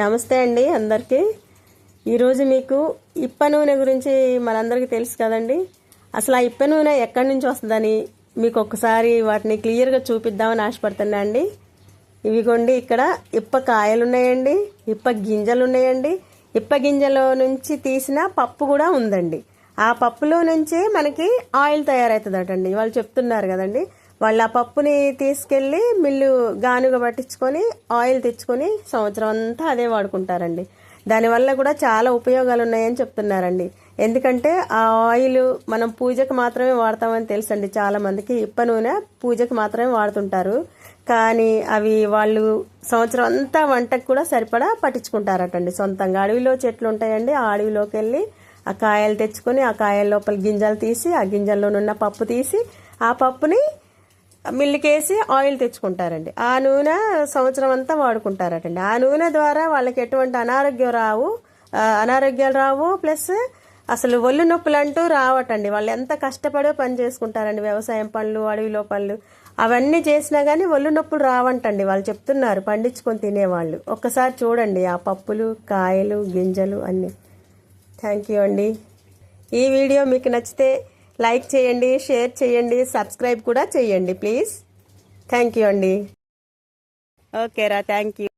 నమస్తే అండి అందరికీ. ఈరోజు మీకు ఇప్ప నూనె గురించి మనందరికీ తెలుసు కదండి. అసలు ఆ ఇప్ప నూనె ఎక్కడి నుంచి వస్తుందని మీకు ఒక్కసారి వాటిని క్లియర్గా చూపిద్దామని ఆశపడుతున్నా అండి. ఇవిగోండి ఇక్కడ ఇప్ప కాయలు ఉన్నాయండి ఇప్ప గింజలు ఉన్నాయండి ఇప్ప గింజలో నుంచి తీసిన పప్పు కూడా ఉందండి. ఆ పప్పులో నుంచే మనకి ఆయిల్ తయారవుతుందటండి వాళ్ళు చెప్తున్నారు కదండి. వాళ్ళు ఆ పప్పుని తీసుకెళ్ళి మిల్లు గానుగ పట్టించుకొని ఆయిల్ తెచ్చుకొని సంవత్సరం అంతా అదే వాడుకుంటారండి. దానివల్ల కూడా చాలా ఉపయోగాలు ఉన్నాయని చెప్తున్నారండి. ఎందుకంటే ఆ ఆయిల్ మనం పూజకు మాత్రమే వాడతామని తెలుసండి చాలామందికి. ఇప్ప నూనె పూజకు మాత్రమే వాడుతుంటారు. కానీ అవి వాళ్ళు సంవత్సరం అంతా వంటకు కూడా సరిపడా పట్టించుకుంటారటండి. సొంతంగా అడవిలో చెట్లు ఉంటాయండి. ఆ అడవిలోకి వెళ్ళి ఆ కాయలు తెచ్చుకొని ఆ కాయల లోపల గింజలు తీసి ఆ గింజల్లోనున్న పప్పు తీసి ఆ పప్పుని మిల్లుకేసి ఆయిల్ తెచ్చుకుంటారండి. ఆ నూనె సంవత్సరం అంతా వాడుకుంటారటండి. ఆ నూనె ద్వారా వాళ్ళకి ఎటువంటి అనారోగ్యం రావు అనారోగ్యాలు రావు ప్లస్ అసలు ఒళ్ళు నొప్పులు అంటూ రావటండి. వాళ్ళు ఎంత కష్టపడో పని చేసుకుంటారండి. వ్యవసాయం పనులు అడవిలో పనులు అవన్నీ చేసినా కానీ ఒళ్ళు నొప్పులు రావంటండి. వాళ్ళు చెప్తున్నారు పండించుకొని తినేవాళ్ళు. ఒక్కసారి చూడండి ఆ పప్పులు కాయలు గింజలు అన్నీ. థ్యాంక్ యూ అండి. ఈ వీడియో మీకు నచ్చితే లైక్ చేయండి షేర్ చేయండి సబ్స్క్రైబ్ కూడా చేయండి ప్లీజ్. థ్యాంక్ యూ అండి. ఓకేరా థ్యాంక్ యూ.